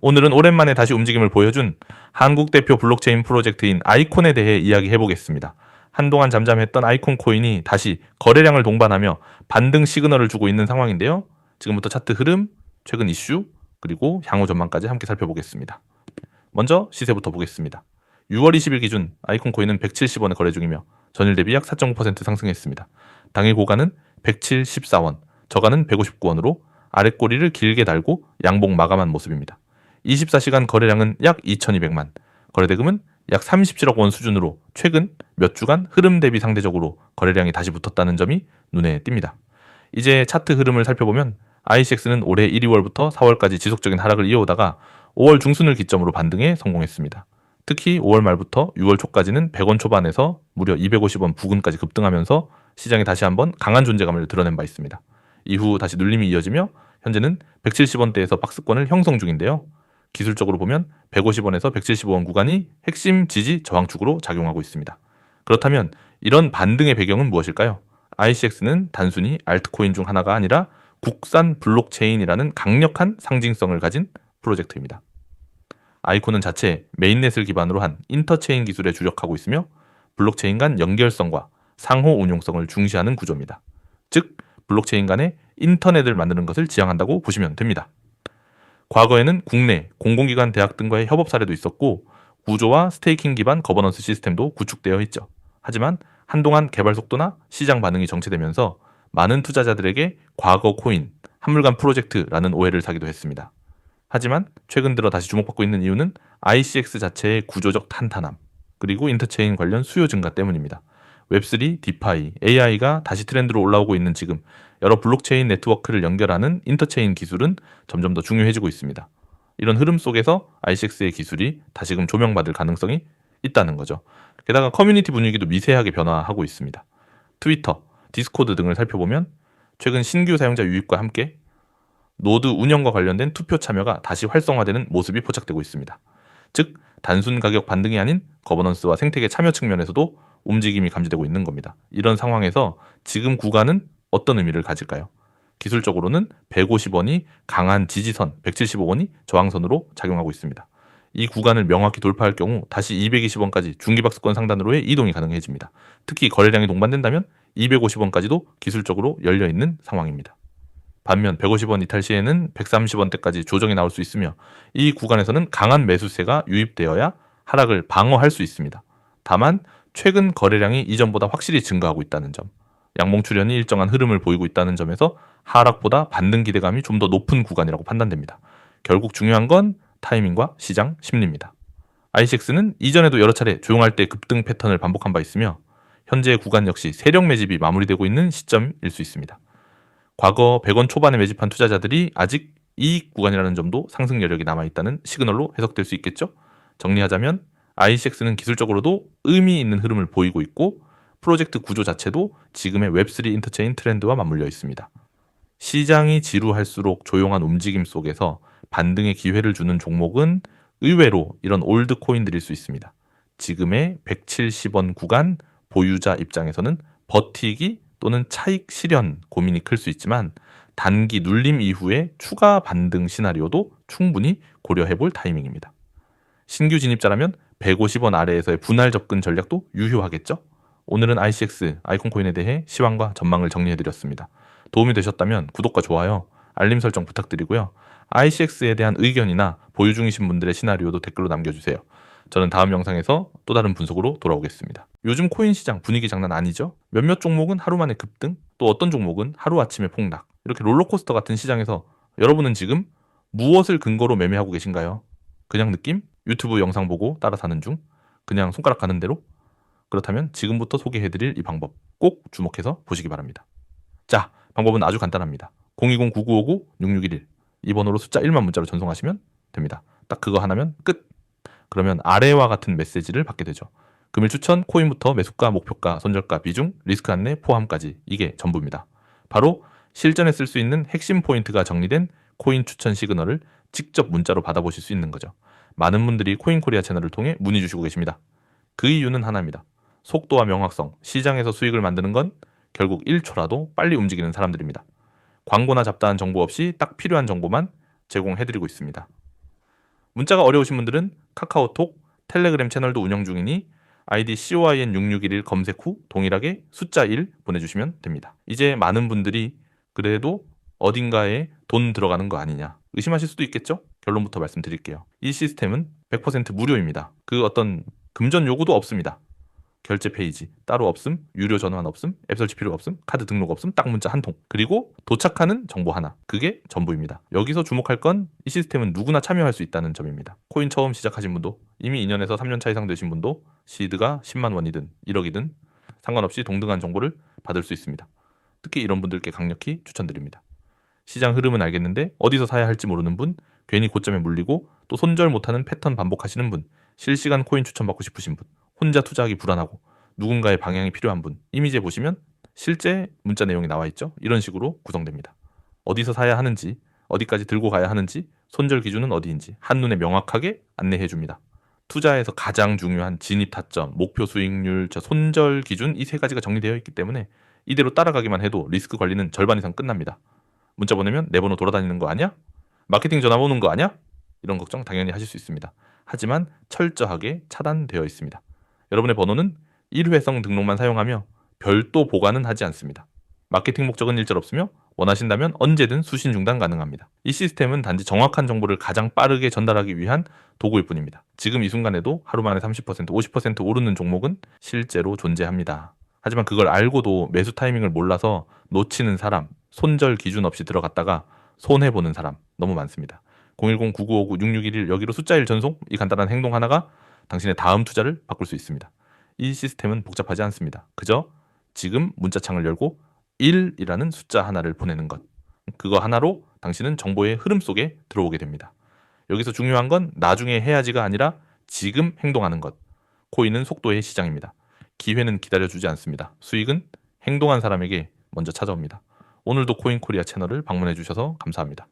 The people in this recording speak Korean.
오늘은 오랜만에 다시 움직임을 보여준 한국 대표 블록체인 프로젝트인 아이콘에 대해 이야기해 보겠습니다. 한동안 잠잠했던 아이콘 코인이 다시 거래량을 동반하며 반등 시그널을 주고 있는 상황인데요. 지금부터 차트 흐름, 최근 이슈, 그리고 향후 전망까지 함께 살펴보겠습니다. 먼저 시세부터 보겠습니다. 6월 20일 기준 아이콘 코인은 170원에 거래 중이며 전일 대비 약 4.9% 상승했습니다. 당일 고가는 174원, 저가는 159원으로 아랫꼬리를 길게 달고 양봉 마감한 모습입니다. 24시간 거래량은 약 2,200만, 거래대금은 약 37억 원 수준으로 최근 몇 주간 흐름 대비 상대적으로 거래량이 다시 붙었다는 점이 눈에 띕니다. 이제 차트 흐름을 살펴보면 ICX는 올해 1, 2월부터 4월까지 지속적인 하락을 이어오다가 5월 중순을 기점으로 반등에 성공했습니다. 특히 5월 말부터 6월 초까지는 100원 초반에서 무려 250원 부근까지 급등하면서 시장이 다시 한번 강한 존재감을 드러낸 바 있습니다. 이후 다시 눌림이 이어지며 현재는 170원대에서 박스권을 형성 중인데요. 기술적으로 보면 150원에서 175원 구간이 핵심 지지 저항축으로 작용하고 있습니다. 그렇다면 이런 반등의 배경은 무엇일까요? ICX는 단순히 알트코인 중 하나가 아니라 국산 블록체인이라는 강력한 상징성을 가진 프로젝트입니다. 아이콘은 자체 메인넷을 기반으로 한 인터체인 기술에 주력하고 있으며 블록체인 간 연결성과 상호 운용성을 중시하는 구조입니다. 즉, 블록체인 간의 인터넷을 만드는 것을 지향한다고 보시면 됩니다. 과거에는 국내 공공기관 대학 등과의 협업 사례도 있었고 구조와 스테이킹 기반 거버넌스 시스템도 구축되어 있죠. 하지만 한동안 개발 속도나 시장 반응이 정체되면서 많은 투자자들에게 과거 코인, 한물간 프로젝트라는 오해를 사기도 했습니다. 하지만 최근 들어 다시 주목받고 있는 이유는 ICX 자체의 구조적 탄탄함, 그리고 인터체인 관련 수요 증가 때문입니다. 웹3, 디파이, AI가 다시 트렌드로 올라오고 있는 지금 여러 블록체인 네트워크를 연결하는 인터체인 기술은 점점 더 중요해지고 있습니다. 이런 흐름 속에서 ICX의 기술이 다시금 조명받을 가능성이 있다는 거죠. 게다가 커뮤니티 분위기도 미세하게 변화하고 있습니다. 트위터, 디스코드 등을 살펴보면 최근 신규 사용자 유입과 함께 노드 운영과 관련된 투표 참여가 다시 활성화되는 모습이 포착되고 있습니다. 즉, 단순 가격 반등이 아닌 거버넌스와 생태계 참여 측면에서도 움직임이 감지되고 있는 겁니다. 이런 상황에서 지금 구간은 어떤 의미를 가질까요? 기술적으로는 150원이 강한 지지선, 175원이 저항선으로 작용하고 있습니다. 이 구간을 명확히 돌파할 경우 다시 220원까지 중기박스권 상단으로의 이동이 가능해집니다. 특히 거래량이 동반된다면 250원까지도 기술적으로 열려 있는 상황입니다. 반면 150원 이탈 시에는 130원대까지 조정이 나올 수 있으며 이 구간에서는 강한 매수세가 유입되어야 하락을 방어할 수 있습니다. 다만 최근 거래량이 이전보다 확실히 증가하고 있다는 점, 양봉 출현이 일정한 흐름을 보이고 있다는 점에서 하락보다 반등 기대감이 좀 더 높은 구간이라고 판단됩니다. 결국 중요한 건 타이밍과 시장 심리입니다. ICX는 이전에도 여러 차례 조용할 때 급등 패턴을 반복한 바 있으며 현재 구간 역시 세력 매집이 마무리되고 있는 시점일 수 있습니다. 과거 100원 초반에 매집한 투자자들이 아직 이익 구간이라는 점도 상승 여력이 남아 있다는 시그널로 해석될 수 있겠죠. 정리하자면 ICX는 기술적으로도 의미 있는 흐름을 보이고 있고 프로젝트 구조 자체도 지금의 웹3 인터체인 트렌드와 맞물려 있습니다. 시장이 지루할수록 조용한 움직임 속에서 반등의 기회를 주는 종목은 의외로 이런 올드 코인들일 수 있습니다. 지금의 170원 구간 보유자 입장에서는 버티기 또는 차익 실현 고민이 클 수 있지만 단기 눌림 이후에 추가 반등 시나리오도 충분히 고려해 볼 타이밍입니다. 신규 진입자라면 150원 아래에서의 분할 접근 전략도 유효하겠죠? 오늘은 ICX 아이콘 코인에 대해 시황과 전망을 정리해 드렸습니다. 도움이 되셨다면 구독과 좋아요, 알림 설정 부탁드리고요. ICX에 대한 의견이나 보유 중이신 분들의 시나리오도 댓글로 남겨주세요. 저는 다음 영상에서 또 다른 분석으로 돌아오겠습니다. 요즘 코인 시장 분위기 장난 아니죠? 몇몇 종목은 하루 만에 급등, 또 어떤 종목은 하루아침에 폭락. 이렇게 롤러코스터 같은 시장에서 여러분은 지금 무엇을 근거로 매매하고 계신가요? 그냥 느낌? 유튜브 영상 보고 따라 사는 중? 그냥 손가락 가는 대로? 그렇다면 지금부터 소개해드릴 이 방법 꼭 주목해서 보시기 바랍니다. 자, 방법은 아주 간단합니다. 020-9959-6611 이 번호로 숫자 1만 문자로 전송하시면 됩니다. 딱 그거 하나면 끝. 그러면 아래와 같은 메시지를 받게 되죠. 금일 추천, 코인부터 매수가, 목표가, 손절가, 비중, 리스크 안내, 포함까지 이게 전부입니다. 바로 실전에 쓸 수 있는 핵심 포인트가 정리된 코인 추천 시그널을 직접 문자로 받아보실 수 있는 거죠. 많은 분들이 코인 코리아 채널을 통해 문의 주시고 계십니다. 그 이유는 하나입니다. 속도와 명확성, 시장에서 수익을 만드는 건 결국 1초라도 빨리 움직이는 사람들입니다. 광고나 잡다한 정보 없이 딱 필요한 정보만 제공해드리고 있습니다. 문자가 어려우신 분들은 카카오톡, 텔레그램 채널도 운영 중이니 아이디 COIN6611 검색 후 동일하게 숫자 1 보내주시면 됩니다. 이제 많은 분들이 그래도 어딘가에 돈 들어가는 거 아니냐 의심하실 수도 있겠죠? 결론부터 말씀드릴게요. 이 시스템은 100% 무료입니다. 그 어떤 금전 요구도 없습니다. 결제 페이지 따로 없음, 유료 전환 없음, 앱 설치 필요 없음, 카드 등록 없음, 딱 문자 한 통. 그리고 도착하는 정보 하나. 그게 전부입니다. 여기서 주목할 건 이 시스템은 누구나 참여할 수 있다는 점입니다. 코인 처음 시작하신 분도 이미 2년에서 3년 차 이상 되신 분도 시드가 10만 원이든 1억이든 상관없이 동등한 정보를 받을 수 있습니다. 특히 이런 분들께 강력히 추천드립니다. 시장 흐름은 알겠는데 어디서 사야 할지 모르는 분, 괜히 고점에 물리고 또 손절 못하는 패턴 반복하시는 분, 실시간 코인 추천받고 싶으신 분, 혼자 투자하기 불안하고 누군가의 방향이 필요한 분 이미지에 보시면 실제 문자 내용이 나와 있죠. 이런 식으로 구성됩니다. 어디서 사야 하는지, 어디까지 들고 가야 하는지, 손절 기준은 어디인지 한눈에 명확하게 안내해 줍니다. 투자에서 가장 중요한 진입 타점, 목표 수익률, 저 손절 기준 이 세 가지가 정리되어 있기 때문에 이대로 따라가기만 해도 리스크 관리는 절반 이상 끝납니다. 문자 보내면 내 번호 돌아다니는 거 아니야? 마케팅 전화 오는 거 아니야? 이런 걱정 당연히 하실 수 있습니다. 하지만 철저하게 차단되어 있습니다. 여러분의 번호는 일회성 등록만 사용하며 별도 보관은 하지 않습니다. 마케팅 목적은 일절 없으며 원하신다면 언제든 수신 중단 가능합니다. 이 시스템은 단지 정확한 정보를 가장 빠르게 전달하기 위한 도구일 뿐입니다. 지금 이 순간에도 하루 만에 30%, 50% 오르는 종목은 실제로 존재합니다. 하지만 그걸 알고도 매수 타이밍을 몰라서 놓치는 사람, 손절 기준 없이 들어갔다가 손해보는 사람 너무 많습니다. 010-9959-6611 여기로 숫자 1 전송 이 간단한 행동 하나가 당신의 다음 투자를 바꿀 수 있습니다. 이 시스템은 복잡하지 않습니다. 그저 지금 문자창을 열고 1이라는 숫자 하나를 보내는 것. 그거 하나로 당신은 정보의 흐름 속에 들어오게 됩니다. 여기서 중요한 건 나중에 해야지가 아니라 지금 행동하는 것. 코인은 속도의 시장입니다. 기회는 기다려주지 않습니다. 수익은 행동한 사람에게 먼저 찾아옵니다. 오늘도 코인 코리아 채널을 방문해 주셔서 감사합니다.